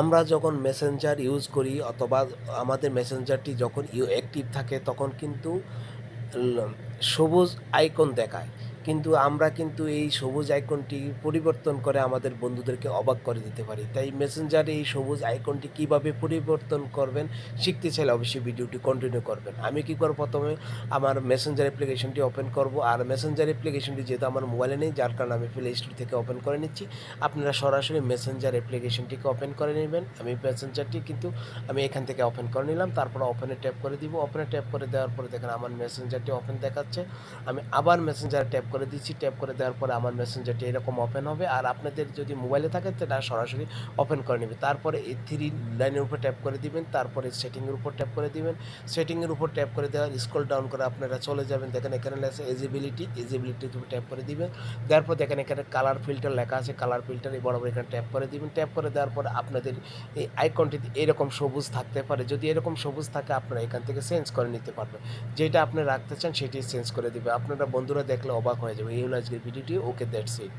আমরা যখন Messenger use করি অথবা আমাদের মেসেঞ্জারটি যখন ইউ অ্যাক্টিভ থাকে তখন কিন্তু সবুজ আইকন দেখায়। কিন্তু আমরা কিন্তু এই সবুজ আইকনটি পরিবর্তন করে আমাদের বন্ধুদেরকে অবাক করে দিতে পারি। তাই মেসেঞ্জারে এই সবুজ আইকনটি কীভাবে পরিবর্তন করবেন শিখতে চাইলে অবশ্যই ভিডিওটি কন্টিনিউ করবেন। আমি কি করব? প্রথমে আমার মেসেঞ্জার অ্যাপ্লিকেশনটি ওপেন করব। আর মেসেঞ্জার অ্যাপ্লিকেশনটি যেহেতু আমার মোবাইলে নেই, যার কারণে আমি প্লে স্টোর থেকে ওপেন করে নিচ্ছি। আপনারা সরাসরি মেসেঞ্জার অ্যাপ্লিকেশনটিকে ওপেন করে নেবেন। আমি মেসেঞ্জারটি কিন্তু আমি এখান থেকে ওপেন করে নিলাম। তারপর ওপেনে ট্যাপ করে দিব। ওপেনে ট্যাপ করে দেওয়ার পরে দেখেন আমার মেসেঞ্জারটি ওপেন দেখাচ্ছে। আমি আবার মেসেঞ্জার ট্যাপ করে দিচ্ছি ট্যাপ করে দেওয়ার পরে আমার মেসেঞ্জারটি এরকম ওপেন হবে। আর আপনাদের যদি মোবাইলে থাকে, সেটা সরাসরি ওপেন করে নেবে। তারপরে এই থ্রি লাইনের উপর ট্যাপ করে দিবেন, তারপরে সেটিংয়ের উপর ট্যাপ করে দিবেন। সেটিংয়ের উপর ট্যাপ করে দেওয়ার স্ক্রল ডাউন করে আপনারা চলে যাবেন। দেখেন এখানে লেখা এজিবিলিটি এজিবিলিটির উপর ট্যাপ করে দিবেন। দেওয়ার পর দেখেন এখানে কালার ফিল্টার লেখা আছে কালার ফিল্টার এই বরাবর এখানে ট্যাপ করে দিবেন। ট্যাপ করে দেওয়ার পর আপনাদের এই আইকনটি এরকম সবুজ থাকতে পারে। যদি এরকম সবুজ থাকে, আপনারা এখান থেকে চেঞ্জ করে নিতে পারবেন। যেটা আপনি রাখতে চান, সেটি চেঞ্জ করে দিবে। আপনারা বন্ধুরা দেখলে অবাক হয়ে যাবে। এই হলো আজকের ভিডিওটি ওকে দ্যাটস ইট